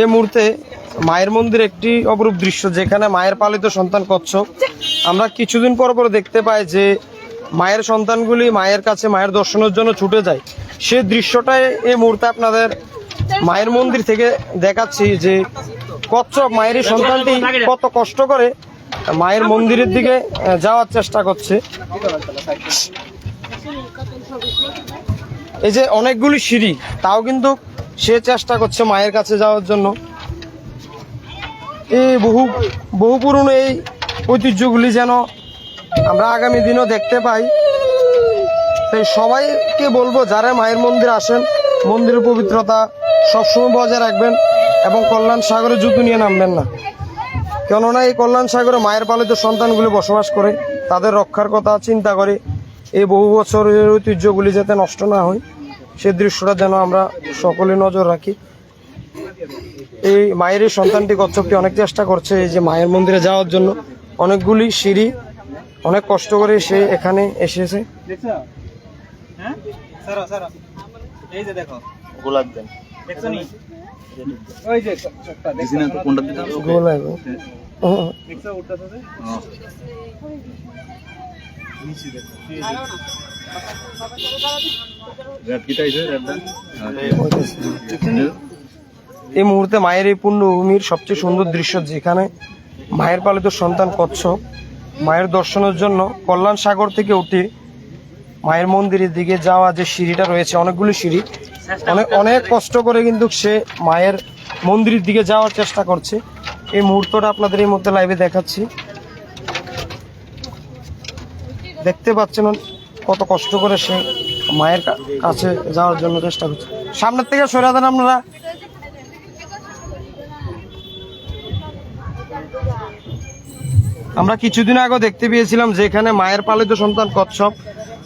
এই মুহূর্তে মায়ের মন্দির একটি অপরূপ দৃশ্য যেখানে মায়ের পালিত সন্তান কচ্ছপ। আমরা কিছুদিন পর পর দেখতে পাই যে মায়ের সন্তানগুলি মায়ের কাছে মায়ের দর্শনের জন্য ছুটে যায়। সে দৃশ্যটাই এই মুহূর্তে আপনাদের মায়ের মন্দির থেকে দেখাচ্ছি যে কচ্ছপ মায়ের সন্তানটি কত কষ্ট করে মায়ের মন্দিরের দিকে যাওয়ার চেষ্টা করছে। এই যে অনেকগুলি সিঁড়ি, তাও কিন্তু সে চেষ্টা করছে মায়ের কাছে যাওয়ার জন্য। এই বহু বহু পুরনো এই ঐতিহ্যগুলি যেন আমরা আগামী দিনও দেখতে পাই। তাই সবাইকে বলব, যারা মায়ের মন্দির আসেন, মন্দিরের পবিত্রতা সবসময় বজায় রাখবেন এবং কল্যাণ সাগরে জুতো নিয়ে নামবেন না। কেননা এই কল্যাণ সাগরে মায়ের পালিত সন্তানগুলি বসবাস করে, তাদের রক্ষার কথা চিন্তা করে এই বহু বছরের ঐতিহ্যগুলি যাতে নষ্ট না হয়। সে দৃশ্যটা যেন আমরা সকলে নজর রাখি। এই মায়ের এই সন্তানটি কচ্ছপটি অনেক চেষ্টা করছে এই যে মায়ের মন্দিরে যাওয়ার জন্য। অনেকগুলি সিঁড়ি অনেক কষ্ট করে সে এখানে এসেছে। দেখছ হ্যাঁ? সারা সারা। এই যে দেখো। গোলাপ দেন দেখছ নি ওই যে চোখটা দেখছ না তো কোনটা দিতে গোলাপ হুম। দেখছ উঠতেছে যে নিচে দেখো রেড কিটা আইছে রেডটা এই মুহূর্তে মায়ের এই পুণ্যভূমির সবচেয়ে সুন্দর দৃশ্য যেখানে মায়ের পালিত সন্তান কচ্ছপ, মায়ের দর্শনের জন্য কল্যাণ সাগর থেকে উঠে মায়ের মন্দিরের দিকে যাওয়া যে সিঁড়িটা রয়েছে, অনেকগুলো সিঁড়ি অনেক অনেক কষ্ট করে কিন্তু সে মায়ের মন্দিরের দিকে যাওয়ার চেষ্টা করছে। এই মুহূর্তটা আপনাদের এই মধ্যে লাইভে দেখাচ্ছি। দেখতে পাচ্ছেন কত কষ্ট করে সে মায়ের কাছে যাওয়ার জন্য চেষ্টা করছে। সামনের থেকে সরে দেন আপনারা। আমরা কিছুদিন আগে দেখতে পেয়েছিলাম যেখানে মায়ের পালিত সন্তান কচ্ছপ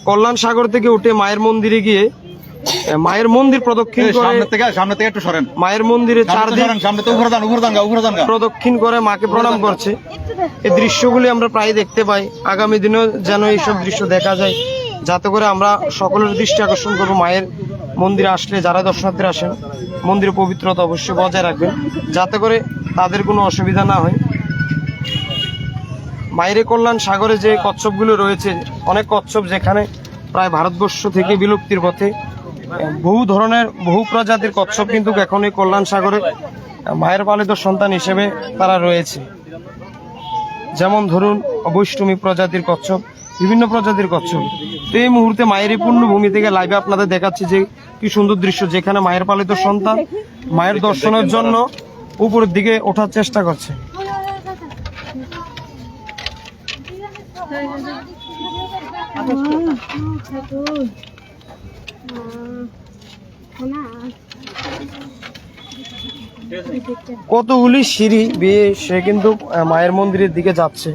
কল্যাণ সাগর থেকে উঠে মায়ের মন্দিরে গিয়ে মায়ের মন্দির প্রদক্ষিণ করে সামনে থেকে একটু সরেন। মায়ের মন্দিরে সামনে তো উপরে যান উপরে যান উপরে যান প্রদক্ষিণ করে মাকে প্রণাম করছে। এই দৃশ্যগুলি আমরা প্রায় দেখতে পাই। আগামী দিনেও যেন এইসব দৃশ্য দেখা যায়। যাতে করে আমরা সকলের দৃষ্টি আকর্ষণ করব। মায়ের মন্দিরে আসলে যারা দর্শনার্থীরা আসেন, মন্দিরের পবিত্রতা অবশ্যই বজায় রাখবেন, যাতে করে তাদের কোনো অসুবিধা না হয়। মায়ের কল্যাণ সাগরে যে কচ্ছপগুলো রয়েছে, অনেক কচ্ছপ যেখানে প্রায় ভারতবর্ষ থেকে বিলুপ্তির পথে, বহু ধরনের বহু প্রজাতির কচ্ছপ কিন্তু এখন এই কল্যাণ সাগরে মায়ের পালিত সন্তান হিসেবে তারা রয়েছে। যেমন ধরুন বৈষ্ণবী প্রজাতির কচ্ছপ বিভিন্ন প্রজাতির কচ্ছপ। তো এই মুহূর্তে মায়ের এই পূর্ণভূমি থেকে লাইভে আপনাদের দেখাচ্ছি যে কি সুন্দর দৃশ্য, যেখানে মায়ের পালিত সন্তান মায়ের দর্শনের জন্য উপরের দিকে ওঠার চেষ্টা করছে। কতগুলি সিঁড়ি বেয়ে সে কিন্তু মায়ের মন্দিরের দিকে যাচ্ছে।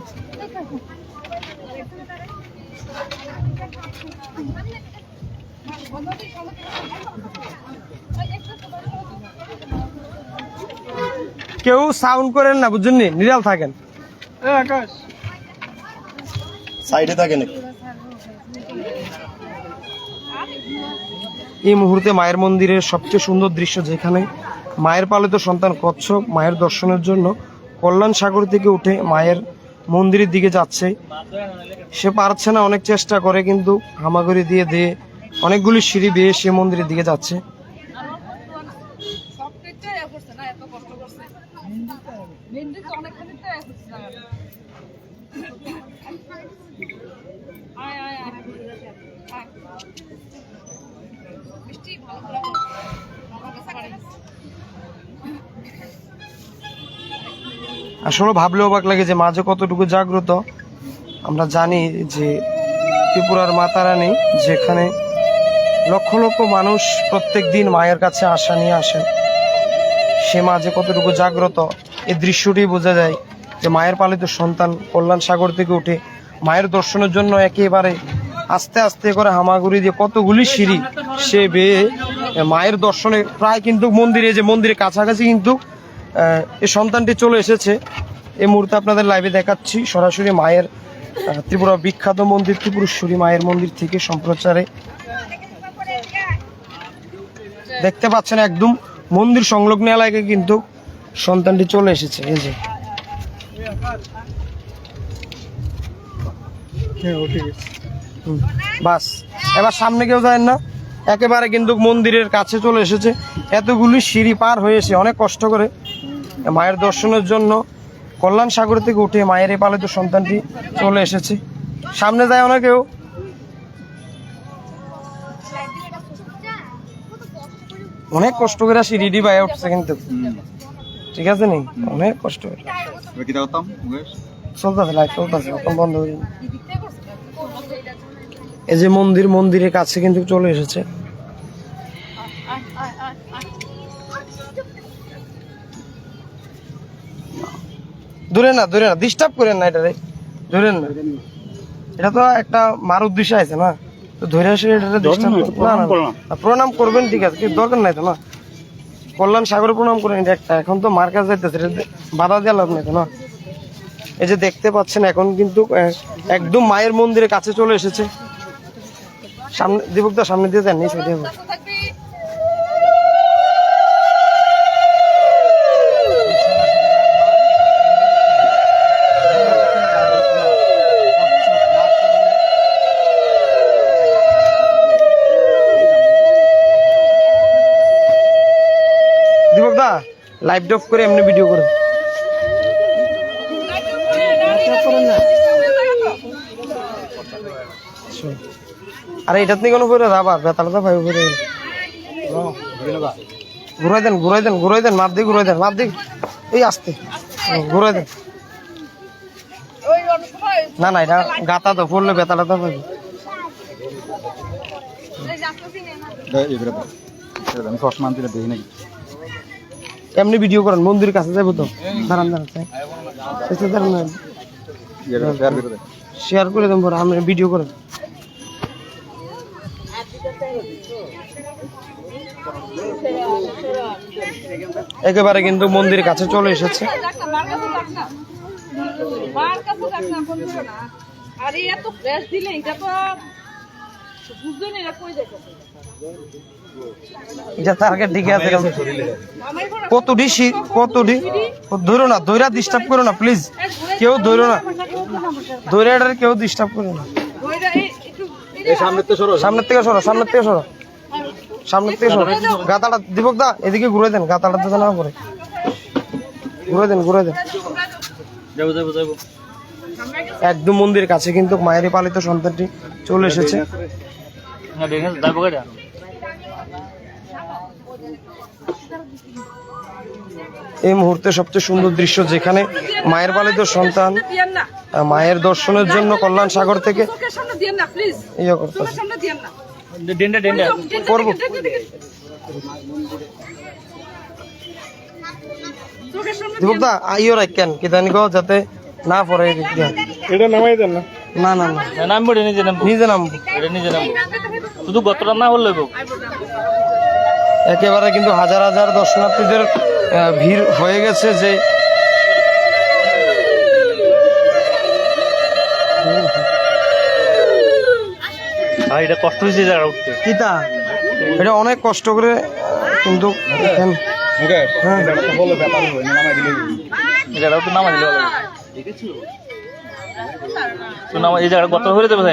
কেউ সাউন্ড করেন না বুঝছেন নি? নিরাল থাকেন। এই সাইডে থাকে এই মুহূর্তে মায়ের মন্দিরের সবচেয়ে সুন্দর দৃশ্য যেখানে মায়ের পালিত সন্তান কচ্ছপ মায়ের দর্শনের জন্য কল্যাণ সাগর থেকে উঠে মায়ের মন্দিরের দিকে যাচ্ছে। সে পারছে না অনেক চেষ্টা করে কিন্তু হামাগুড়ি দিয়ে দিয়ে অনেকগুলি সিঁড়ি বেয়ে সে মন্দিরের দিকে যাচ্ছে। আসলে ভাবলেও অবাক লাগে যে মাঝে কতটুকু জাগ্রত। আমরা জানি যে ত্রিপুরার মাতা রানী যেখানে লক্ষ লক্ষ মানুষ প্রত্যেক দিন মায়ের কাছে আশা নিয়ে আসেন। সে মাঝে কতটুকু জাগ্রত এই দৃশ্যটি বোঝা যায় যে মায়ের পালিত সন্তান কল্যাণ সাগর থেকে উঠে মায়ের দর্শনের জন্য একেবারে আস্তে আস্তে করে হামাগুড়ি দিয়ে কতগুলি সিঁড়ি সে বেয়ে মায়ের দর্শনে প্রায় কিন্তু মন্দিরে, যে মন্দিরের কাছাকাছি কিন্তু এই সন্তানটি চলে এসেছে। এই মুহূর্তে আপনাদের লাইভে দেখাচ্ছি সরাসরি মায়ের ত্রিপুরা বিখ্যাত মন্দির ত্রিপুরেশ্বরী মায়ের মন্দির থেকে সম্প্রচারে। দেখতে পাচ্ছেন একদম মন্দির সংলগ্ন এলাকায় কিন্তু সন্তানটি চলে এসেছে এই যে। হুম, বাস। এবার সামনে কেউ যায় না একেবারে কিন্তু মন্দিরের কাছে চলে এসেছে। এতগুলি সিঁড়ি পার হয়েছে অনেক কষ্ট করে মায়ের দর্শনের জন্য কল্যাণ সাগর থেকে উঠে মায়ের এই পালিত সন্তানটি চলে এসেছে। সামনে যায় অনেকেও অনেক কষ্ট করে সিঁড়িটি বাইরে উঠছে কিন্তু ঠিক আছে নি? অনেক কষ্ট করে। চলতেছে লাইট চলতেছে বন্ধ হয়ে। এই যে মন্দির, মন্দিরের কাছে কিন্তু চলে এসেছে। দূরে না দূরে না ডিস্টার্ব করেন না এটা রে ধরেন না। এটা তো একটা মার উদ্দেশ্য আছে না? তো ধরে আসে এটা ডিস্টার্ব না না প্রণাম করবেন ঠিক আছে কিন্তু দরকার নাই তো না? কল্যাণ সাগরে প্রণাম করেন এটা একটা। এখন তো মার কাছে যাইতেছে এটা বাধা দেওয়া লাভ নাই তো না? এই যে দেখতে পাচ্ছেন এখন কিন্তু একদম মায়ের মন্দিরের কাছে চলে এসেছে। সামনে দীপকদা সামনে দিয়ে যান নিচে দিয়ে যান। লাইভ ডফ করে এমনি ভিডিও করে। আরে এটাত নি কোনো করে রাবার বেতালটা ভাই উপরে গেল ঘুরাই দেন ঘুরাই দেন ঘুরাই দেন মাপ দিয়ে ঘুরাই দেন মাপ দিয়ে। এই আসতে। ঘুরাই দেন। না না এটা গাতা তো পড়লে বেতালটা পাবে এবারে চশমা আনতে দেখি নাকি? এমনি ভিডিও করেন মন্দিরের কাছে যাব তো? দাঁড়ান দাঁড়ান শেয়ার করে দে শেয়ার দেন পরে, আমি ভিডিও করেন। একেবারে কিন্তু মন্দিরের কাছে চলে এসেছে। এত দিলে এটা তো কই যাইতেছে? এটা টার্গেট দিকে আছে কতটি কতটি? ধরো না দৈরা ডিস্টার্ব করো না প্লিজ কেউ ধরো না। দৈরা এটার কেউ ডিস্টার্ব করো না। সামনের থেকে সরো। সামনের থেকে সরো সামনের থেকে সরো। গাতাটা দীপক দা এদিকে ঘুরে দেন গাতাটা তো না করে ঘুরে দেন ঘুরে দেন। যাব যাব যাব। একদম মন্দিরের কাছে কিন্তু মায়ের পালিত সন্তানটি চলে এসেছে। এই মুহূর্তে সবচেয়ে সুন্দর দৃশ্য যেখানে মায়ের পালিত সন্তান মায়ের দর্শনের জন্য কল্যাণ সাগর থেকে চোখের সামনে দিয়েন না প্লিজ ইয়ে করতেছে চোখের সামনে দিয়েন না ডেন্ডা ডেন্ডা করব। চোখের সামনে দীপক দা আইও রাখেন কি জানি গো যাতে না পড়ে এটা নামাই দেন না। না না না। নামবো এটা নিজে নামবো। নিজে নামবো। এটা নিজে নামবো। শুধু গতটা না হলে একেবারে কিন্তু হাজার হাজার দর্শনার্থীদের ভিড় হয়ে গেছে যে ভাই এটা কষ্ট হয়েছে জায়গা উঠতে। কিতা? এটা অনেক কষ্ট করে কিন্তু হ্যাঁ। এটা তো বলে ব্যাপার না নামাই দিলে তো নামা দিলে ভালো তো নামা এই জায়গা গত যাবে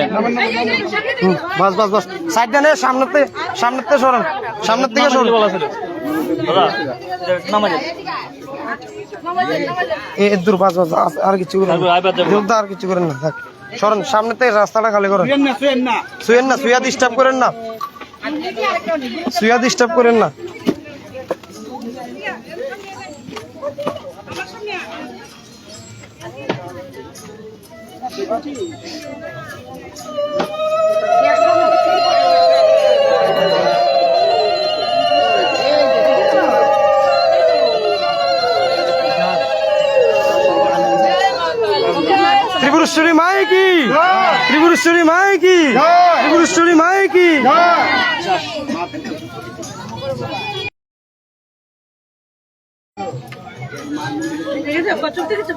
বাস বাস বাস। সাইড দেন সামনের থেকে সামনের থেকে সরান। সামনের থেকে সরান। বলা ছিল? দূর বাস আর কিছু করেন আর কিছু করেন না থাক। সরেন সামনের থেকে রাস্তাটা খালি করেন। শুয়েন না শুয়া ডিস্টার্ব করেন না। শুয়া ডিস্টার্ব করেন না। ত্রিপুরেশ্বরী মাই কি? ত্রিপুরেশ্বরী মাই কি? ত্রিপুরেশ্বরী মাই কি? ঠিক আছে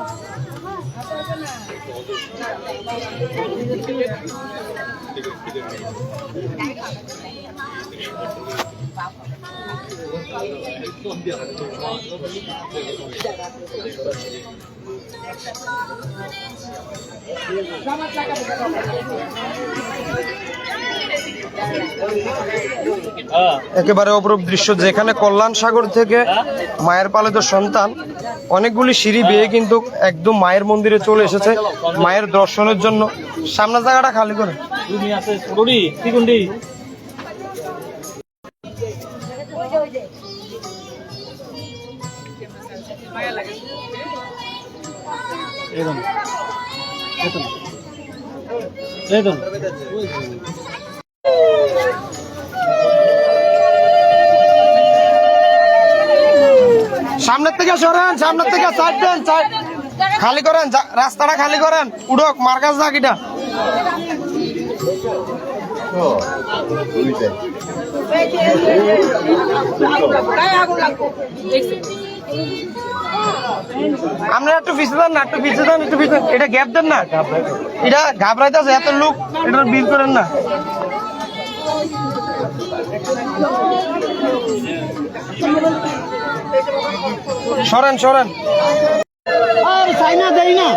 একেবারে অপরূপ দৃশ্য, যেখানে কল্যাণ সাগর থেকে মায়ের পালিত সন্তান, অনেকগুলি সিঁড়ি বেয়ে কিন্তু একদম মায়ের মন্দিরে চলে এসেছে, মায়ের দর্শনের জন্য। সামনের জায়গাটা খালি করে। সামনের থেকে সরেন, সামনের থেকে সাইড দেন সাইড খালি করেন, যা- রাস্তাটা খালি করেন। উড়ক মার্কাজ জাকিটা আপনারা একটু পিছিয়ে দেন না, একটু পিছিয়ে দেন, একটু পিছিয়ে এটা গ্যাপ দেন না। এটা এত লোক, এটা বিল করেন না। সরেন সরেন। আর দেই না।